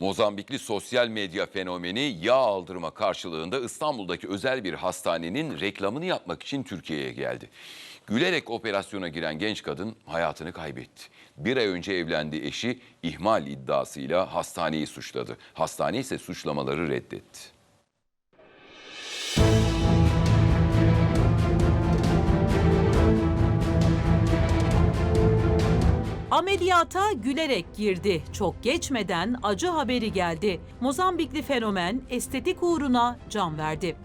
Mozambikli sosyal medya fenomeni yağ aldırma karşılığında İstanbul'daki özel bir hastanenin reklamını yapmak için Türkiye'ye geldi. Gülerek operasyona giren genç kadın hayatını kaybetti. Bir ay önce evlendiği eşi ihmal iddiasıyla hastaneyi suçladı. Hastane ise suçlamaları reddetti. Ameliyata gülerek girdi. Çok geçmeden acı haberi geldi. Mozambikli fenomen estetik uğruna can verdi.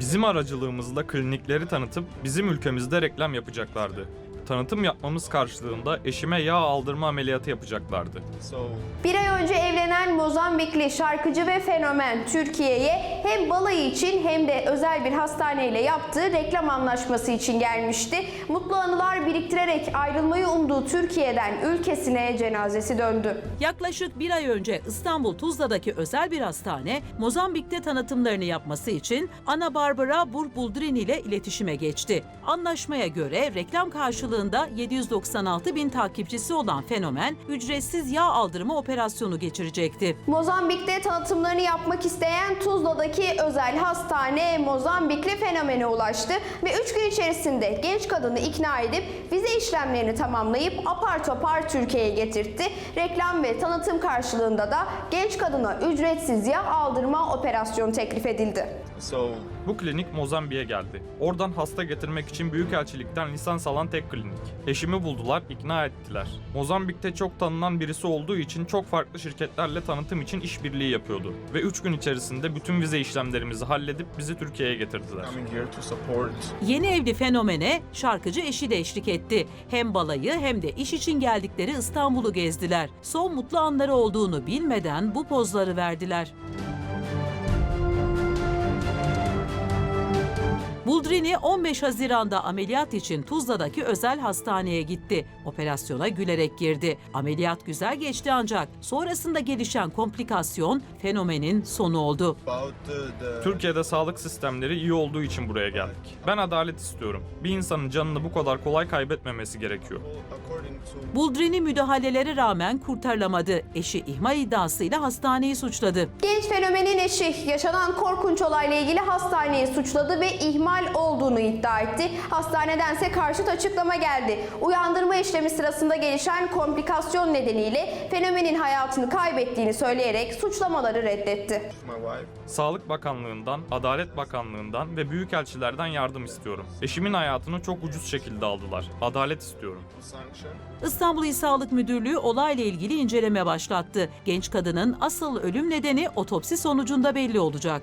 Bizim aracılığımızla klinikleri tanıtıp bizim ülkemizde reklam yapacaklardı. Tanıtım yapmamız karşılığında eşime yağ aldırma ameliyatı yapacaklardı. Bir ay önce evlenen Mozambikli şarkıcı ve fenomen Türkiye'ye hem balayı için hem de özel bir hastaneyle yaptığı reklam anlaşması için gelmişti. Mutlu anılar biriktirerek ayrılmayı umduğu Türkiye'den ülkesine cenazesi döndü. Yaklaşık bir ay önce İstanbul Tuzla'daki özel bir hastane Mozambik'te tanıtımlarını yapması için Ana Barbara Burbuldrin ile iletişime geçti. Anlaşmaya göre reklam karşılığında 796 bin takipçisi olan fenomen ücretsiz yağ aldırma operasyonu geçirecekti. Mozambik'te tanıtımlarını yapmak isteyen Tuzla'daki özel hastane Mozambikli fenomene ulaştı ve 3 gün içerisinde genç kadını ikna edip vize işlemlerini tamamlayıp apar topar Türkiye'ye getirtti. Reklam ve tanıtım karşılığında da genç kadına ücretsiz yağ aldırma operasyonu teklif edildi. so Bu klinik Mozambik'e geldi. Oradan hasta getirmek için Büyükelçilikten lisans alan tek klinik. Eşimi buldular, ikna ettiler. Mozambik'te çok tanınan birisi olduğu için çok farklı şirketlerle tanıtım için işbirliği yapıyordu. Ve 3 gün içerisinde bütün vize işlemlerimizi halledip bizi Türkiye'ye getirdiler. Yeni evli fenomene şarkıcı eşi de eşlik etti. Hem balayı hem de iş için geldikleri İstanbul'u gezdiler. Son mutlu anları olduğunu bilmeden bu pozları verdiler. Buldrini 15 Haziran'da ameliyat için Tuzla'daki özel hastaneye gitti. Operasyona gülerek girdi. Ameliyat güzel geçti ancak sonrasında gelişen komplikasyon fenomenin sonu oldu. Türkiye'de sağlık sistemleri iyi olduğu için buraya geldik. Ben adalet istiyorum. Bir insanın canını bu kadar kolay kaybetmemesi gerekiyor. Buldrini müdahalelere rağmen kurtarılamadı. Eşi ihmal iddiasıyla hastaneyi suçladı. Genç fenomenin eşi yaşanan korkunç olayla ilgili hastaneyi suçladı ve ihmal olduğunu iddia etti. Hastanedense karşıt açıklama geldi. Uyandırma işlemi sırasında gelişen komplikasyon nedeniyle fenomenin hayatını kaybettiğini söyleyerek suçlamaları reddetti. Sağlık Bakanlığı'ndan, Adalet Bakanlığı'ndan ve büyükelçilerden yardım istiyorum. Eşimin hayatını çok ucuz şekilde aldılar. Adalet istiyorum. İstanbul İl Sağlık Müdürlüğü olayla ilgili inceleme başlattı. Genç kadının asıl ölüm nedeni otopsi sonucunda belli olacak.